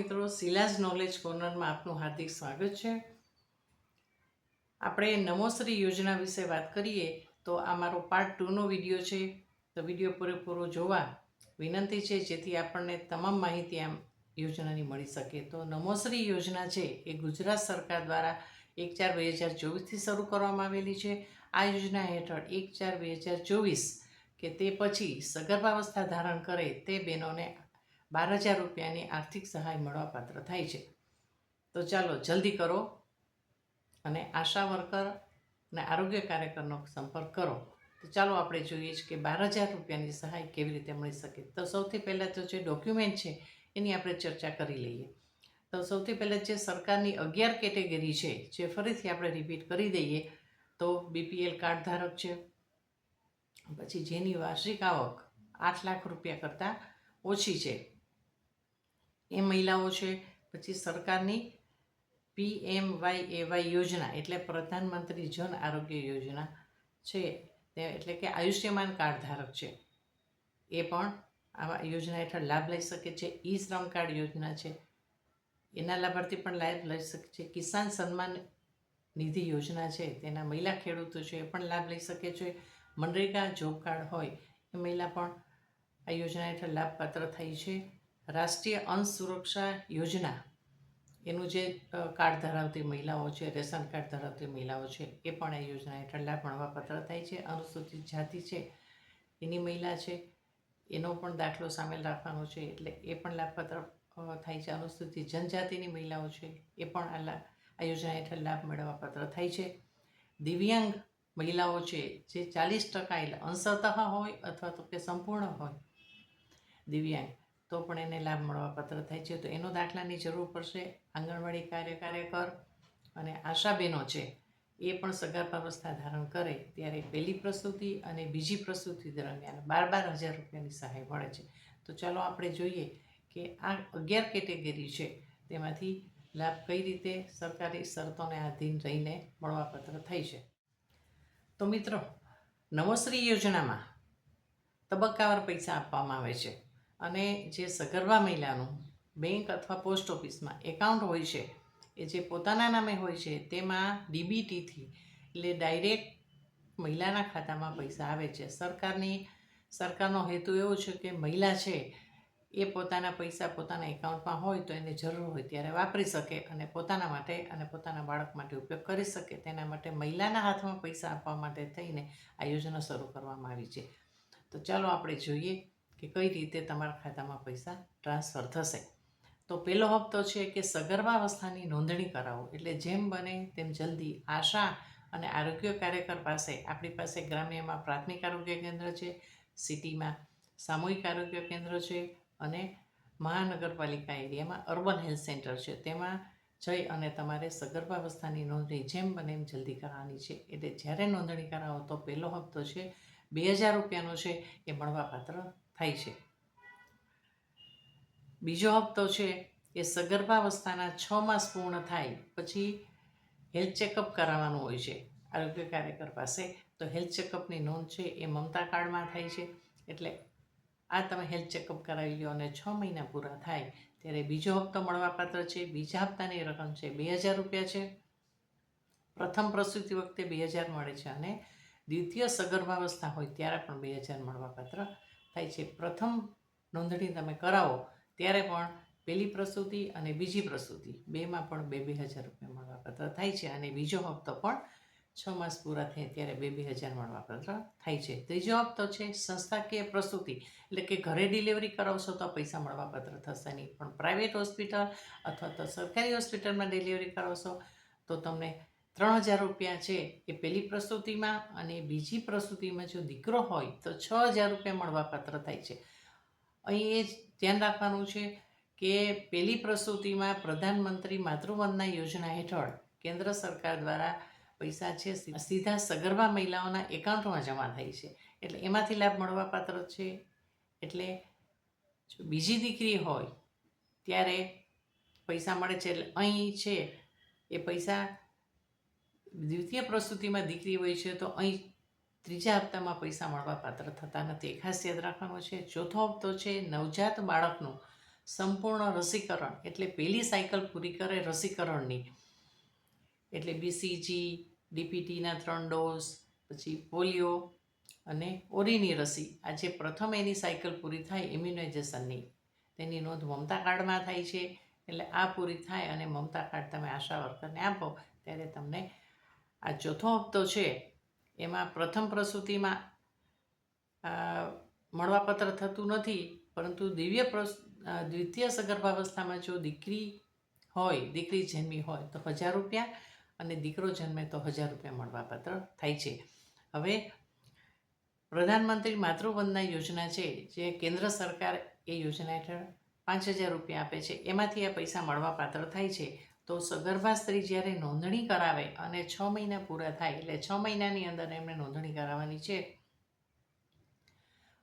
મિત્રો શિલાજ નોલેજ કોર્નરમાં આપનું હાર્દિક સ્વાગત છે. આપણે નમોશ્રી યોજના વિશે વાત કરીએ તો આ મારો પાર્ટ ટુનો વીડિયો છે. તો વીડિયો પૂરેપૂરો જોવા વિનંતી છે જેથી આપણને તમામ માહિતી આમ યોજનાની મળી શકે. તો નમોશ્રી યોજના છે એ ગુજરાત સરકાર દ્વારા એક ચાર બે હજાર ચોવીસથી શરૂ કરવામાં આવેલી છે. આ યોજના હેઠળ એક ચાર બે હજાર ચોવીસ કે તે પછી સગર્ભાવસ્થા ધારણ કરે તે બહેનોને બાર હજાર રૂપિયાની આર્થિક સહાય મળવાપાત્ર થાય છે. તો ચાલો જલ્દી કરો અને આશા વર્કર અને આરોગ્ય કાર્યકરનો સંપર્ક કરો. તો ચાલો આપણે જોઈએ છે કે બાર હજાર રૂપિયાની સહાય કેવી રીતે મળી શકે. તો સૌથી પહેલાં તો જે ડોક્યુમેન્ટ છે એની આપણે ચર્ચા કરી લઈએ. તો સૌથી પહેલાં જે સરકારની અગિયાર કેટેગરી છે, જે ફરીથી આપણે રિપીટ કરી દઈએ, તો બીપીએલ કાર્ડ ધારક છે, પછી જેની વાર્ષિક આવક આઠ લાખ રૂપિયા કરતાં ઓછી છે. એ મહિલાઓ છે, પછી સરકારની પી એમ વાય એ વાય યોજના, એટલે પ્રધાનમંત્રી જન આરોગ્ય યોજના છે, તે એટલે કે આયુષ્યમાન કાર્ડ ધારક છે. એ પણ આવા યોજના હેઠળ લાભ લઈ શકે છે, ઈ શ્રમ કાર્ડ યોજના છે. એના લાભાર્થી પણ લાભ લઈ શકે છે. કિસાન સન્માન નિધિ યોજના છે, તેના મહિલા ખેડૂતો છે, એ પણ લાભ લઈ શકે છે. મનરેગા જોબ કાર્ડ હોય, એ મહિલા પણ આ યોજના હેઠળ લાભપાત્ર થઈ છે. રાષ્ટ્રીય અંશ સુરક્ષા યોજના. એનું જે કાર્ડ ધરાવતી મહિલાઓ છે, રેશન કાર્ડ ધરાવતી મહિલાઓ છે, એ પણ આ યોજના હેઠળ લાભ મળવાપાત્ર થાય છે. અનુસૂચિત જાતિ છે, એની મહિલા છે, એનો પણ દાખલો સામેલ રાખવાનો છે, એટલે એ પણ લાભપાત્ર થાય છે. અનુસૂચિત જનજાતિની મહિલાઓ છે, એ પણ આ આ યોજના હેઠળ લાભ મેળવવાપાત્ર થાય છે. દિવ્યાંગ મહિલાઓ છે, જે ચાલીસ ટકા એટલે અંશતઃ હોય અથવા તો કે સંપૂર્ણ હોય. દિવ્યાંગ તો પણ એને લાભ મળવાપાત્ર થાય છે. તો એનો દાખલાની જરૂર પડશે. આંગણવાડી કાર્ય કાર્યકર અને આશાબેનો છે, એ પણ સગર્ભાવસ્થા ધારણ કરે ત્યારે પહેલી પ્રસૂતિ અને બીજી પ્રસૂતિ દરમિયાન બાર બાર હજાર રૂપિયાની સહાય મળે છે. તો ચાલો આપણે જોઈએ કે આ અગિયાર કેટેગરી છે, તેમાંથી લાભ કઈ રીતે સરકારી શરતોને આધીન રહીને મળવાપાત્ર થઈ છે. તો મિત્રો, નવશ્રી યોજનામાં તબક્કાવાર પૈસા આપવામાં આવે છે. અને જે સગર્ભા મહિલાનું બેંક અથવા પોસ્ટ ઓફિસમાં એકાઉન્ટ હોય છે, એ જે પોતાના નામે હોય છે, તેમાં ડીબીટીથી એટલે ડાયરેક્ટ મહિલાના ખાતામાં પૈસા આવે છે. સરકારની, સરકારનો હેતુ એવો છે કે મહિલા છે, એ પોતાના પૈસા પોતાના એકાઉન્ટમાં હોય તો એને જરૂર હોય ત્યારે વાપરી શકે અને પોતાના માટે અને પોતાના બાળક માટે ઉપયોગ કરી શકે. તેના માટે મહિલાના હાથમાં પૈસા આપવા માટે થઈને આ યોજના શરૂ કરવામાં આવી છે. તો ચાલો આપણે જોઈએ કે કઈ રીતે તમારા ખાતામાં પૈસા ટ્રાન્સફર થશે? તો પહેલો હપ્તો છે કે સગર્ભાવસ્થાની નોંધણી કરાવો. એટલે જેમ બને તેમ જલ્દી આશા અને આરોગ્ય કાર્યકર પાસે, આપણી પાસે ગ્રામ્યમાં પ્રાથમિક આરોગ્ય કેન્દ્ર છે, સિટીમાં સામૂહિક આરોગ્ય કેન્દ્ર છે અને મહાનગરપાલિકા એરિયામાં અર્બન હેલ્થ સેન્ટર છે. તેમાં જઈ અને તમારે સગર્ભાવસ્થાની નોંધણી જેમ બને એમ જલ્દી કરાવવાની છે. એટલે જ્યારે નોંધણી કરાવો તો પહેલો હપ્તો છે બે હજાર રૂપિયાનો છે, એ મળવાપાત્ર થાય છે. બીજો હપ્તો છે એ સગર્ભાવસ્થાના છ માસ પૂર્ણ થાય પછી હેલ્થ ચેકઅપ કરાવવાનું હોય છે. આરોગ્ય કાર્યકર પાસે તો હેલ્થ ચેકઅપની નોંધ છે એ મમતા કાર્ડમાં થાય છે. એટલે આ તમે હેલ્થ ચેકઅપ કરાવી લો અને છ મહિના પૂરા થાય ત્યારે બીજો હપ્તો મળવાપાત્ર છે. બીજા હપ્તાની રકમ છે બે હજાર રૂપિયા છે. પ્રથમ પ્રસૂતિ વખતે બે હજાર મળે છે અને દ્વિતીય સગર્ભાવસ્થા હોય ત્યારે પણ બે હજાર મળવાપાત્ર થાય છે. પ્રથમ નોંધણી તમે કરાવો, ત્યારે પણ પહેલી પ્રસૂતિ અને બીજી પ્રસૂતિ. બેમાં પણ બે બે હજાર રૂપિયા મળવાપત્ર થાય છે અને બીજો હપ્તો પણ છ માસ પૂરા થાય ત્યારે બે બે હજાર મળવાપત્ર થાય છે. ત્રીજો હપ્તો છે સંસ્થાકીય પ્રસૂતિ. એટલે કે ઘરે ડિલિવરી કરાવશો તો પૈસા મળવાપત્ર થશે નહીં. પણ પ્રાઇવેટ હોસ્પિટલ અથવા તો સરકારી હોસ્પિટલમાં ડિલિવરી કરાવશો તો તમને ત્રણ હજાર રૂપિયા છે એ પહેલી પ્રસૂતિમાં અને બીજી પ્રસૂતિમાં જો દીકરો હોય તો છ હજાર રૂપિયા મળવાપાત્ર થાય છે. અહીં એ ધ્યાન રાખવાનું છે કે પહેલી પ્રસૂતિમાં પ્રધાનમંત્રી માતૃવંદના યોજના હેઠળ કેન્દ્ર સરકાર દ્વારા પૈસા છે સીધા સગર્ભા મહિલાઓના એકાઉન્ટમાં જમા થાય છે. એટલે એમાંથી લાભ મળવાપાત્ર છે? એટલે જો બીજી દીકરી હોય ત્યારે પૈસા મળે છે. એટલે અહીં છે એ પૈસા દ્વિતીય પ્રસૂતિમાં દીકરી હોય છે, તો અહીં ત્રીજા હપ્તામાં પૈસા મળવા પાત્ર થતા નથી. ખાસ યાદ રાખવાનું છે. ચોથો હપ્તો છે નવજાત બાળકનું સંપૂર્ણ રસીકરણ. એટલે પહેલી સાયકલ પૂરી કરે રસીકરણની. એટલે બીસીજી ડીપીટીના ત્રણ ડોઝ, પછી પોલિયો અને ઓરીની રસી. આ જે પ્રથમ એની સાયકલ પૂરી થાય ઇમ્યુનાઇઝેશનની. તેની નોંધ મમતા કાર્ડમાં થાય છે. એટલે આ પૂરી થાય અને મમતા કાર્ડ તમે આશા વર્કરને આપો, ત્યારે તમને આ ચોથો હપ્તો છે, એમાં પ્રથમ પ્રસૂતિમાં મળવાપત્ર થતું નથી, પરંતુ દિવ્ય દ્વિતીય સગર્ભાવસ્થામાં જો દીકરી હોય, દીકરી જન્મી હોય તો હજાર રૂપિયા અને દીકરો જન્મે તો હજાર રૂપિયા મળવાપાત્ર થાય છે. હવે પ્રધાનમંત્રી માતૃવંદના યોજના છે, જે કેન્દ્ર સરકાર એ યોજના હેઠળ પાંચ હજાર રૂપિયા આપે છે. એમાંથી આ પૈસા મળવાપાત્ર થાય છે. તો સગર્ભા સ્ત્રી જ્યારે નોંધણી કરાવે અને છ મહિના પૂરા થાય, એટલે છ મહિનાની અંદર એમણે નોંધણી કરાવવાની છે.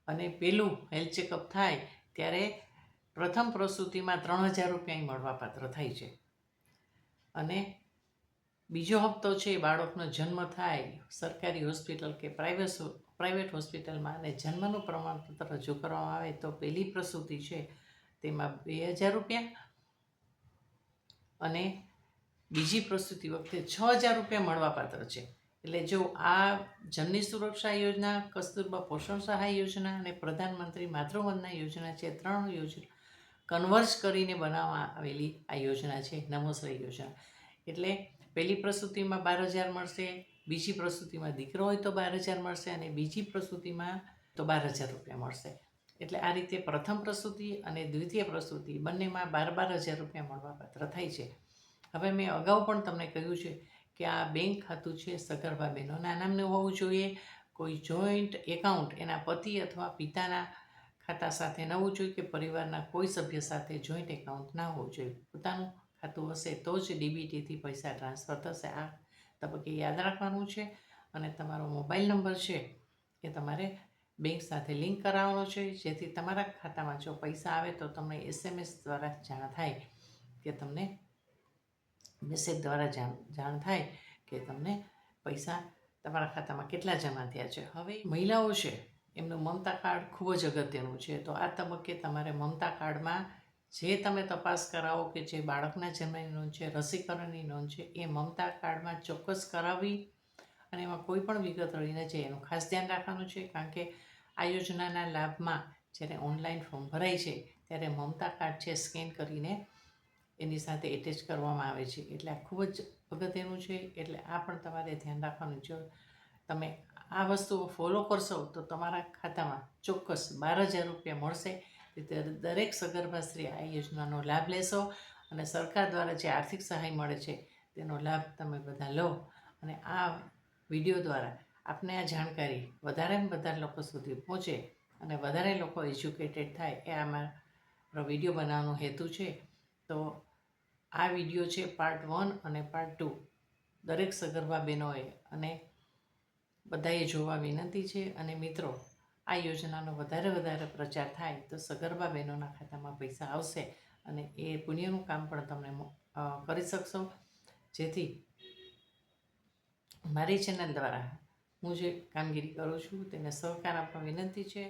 અને પેલું હેલ્થ ચેકઅપ થાય ત્યારે પ્રથમ પ્રસૂતિમાં ત્રણ હજાર રૂપિયા મળવાપાત્ર થાય છે. અને બીજો હપ્તો છે બાળકનો જન્મ થાય સરકારી હોસ્પિટલ કે પ્રાઇવેટ પ્રાઇવેટ હોસ્પિટલમાં અને જન્મનું પ્રમાણપત્ર રજૂ કરવામાં આવે તો પહેલી પ્રસૂતિ છે, તેમાં બે હજાર રૂપિયા અને બીજી પ્રસૂતિ વખતે છ હજાર રૂપિયા મળવાપાત્ર છે. એટલે જો આ જનની સુરક્ષા યોજના, કસ્તુરબા પોષણ સહાય યોજના અને પ્રધાનમંત્રી માતૃવંદના યોજના છે, ત્રણ યોજના કન્વર્જ કરીને બનાવવામાં આવેલી આ યોજના છે નમોશ્રય યોજના. એટલે પહેલી પ્રસૂતિમાં બાર હજાર મળશે, બીજી પ્રસૂતિમાં દીકરો હોય તો બાર હજાર મળશે અને બીજી પ્રસૂતિમાં તો બાર હજાર રૂપિયા મળશે. એટલે આ રીતે પ્રથમ પ્રસૂતિ અને દ્વિતીય પ્રસૂતિ બંનેમાં બાર બાર હજાર રૂપિયા મળવાપાત્ર થાય છે. હવે મેં અગાઉ પણ તમને કહ્યું છે કે આ બેંક ખાતું છે સગર્ભા બહેનોના. નામનું હોવું જોઈએ કોઈ જોઈન્ટ એકાઉન્ટ એના પતિ અથવા પિતાના ખાતા સાથે ન હોવું જોઈએ કે પરિવારના કોઈ સભ્ય સાથે જોઈન્ટ એકાઉન્ટ ના હોવું જોઈએ. પોતાનું ખાતું હશે તો જ ડીબીટીથી પૈસા ટ્રાન્સફર થશે. આ તબક્કે યાદ રાખવાનું છે. અને તમારો મોબાઈલ નંબર છે એ તમારે બેંક સાથે લિંક કરાવવાનો છે. જેથી તમારા ખાતામાં જો પૈસા આવે તો તમને એસએમએસ દ્વારા જાણ થાય કે તમને મેસેજ દ્વારા જાણ જાણ થાય કે તમને પૈસા તમારા ખાતામાં કેટલા જમા થયા છે. હવે મહિલાઓ છે, એમનું મમતા કાર્ડ ખૂબ જ અગત્યનું છે. તો આ તબક્કે તમારે મમતા કાર્ડમાં જે તમે તપાસ કરાવો કે જે બાળકના જન્મની નોંધ છે, રસીકરણની નોંધ છે, એ મમતા કાર્ડમાં ચોક્કસ કરાવવી અને એમાં કોઈ પણ વિગત રહી ન જાય, એનું ખાસ ધ્યાન રાખવાનું છે. કારણ કે આ યોજનાના લાભમાં જ્યારે ઓનલાઈન ફોર્મ ભરાય છે, ત્યારે મમતા કાર્ડ છે, સ્કેન કરીને એની સાથે એટેચ કરવામાં આવે છે. એટલે આ ખૂબ જ અગત્યનું છે. એટલે આ પણ તમારે ધ્યાન રાખવાનું. જો તમે આ વસ્તુઓ ફોલો કરશો, તો તમારા ખાતામાં ચોક્કસ બાર હજાર રૂપિયા મળશે. દરેક સગર્ભા સ્ત્રી આ યોજનાનો લાભ લેશો અને સરકાર દ્વારા જે આર્થિક સહાય મળે છે, તેનો લાભ તમે બધા લો. અને આ વીડિયો દ્વારા આપને આ જાણકારી વધારેમાં વધારે લોકો સુધી પહોંચે અને વધારે લોકો એજ્યુકેટેડ થાય એ અમારો વીડિયો બનાવવાનો હેતુ છે. તો આ વીડિયો છે પાર્ટ વન અને પાર્ટ ટુ દરેક સગર્ભા બહેનોએ અને બધાએ જોવા વિનંતી છે અને મિત્રો, આ યોજનાનો વધારે વધારે પ્રચાર થાય તો સગર્ભા બહેનોના ખાતામાં પૈસા આવશે અને એ પુણ્યનું કામ પણ તમે કરી શકશો. જેથી મારી ચેનલ દ્વારા હું જે કામગીરી કરું છું તેને સહકાર આપવા વિનંતી છે.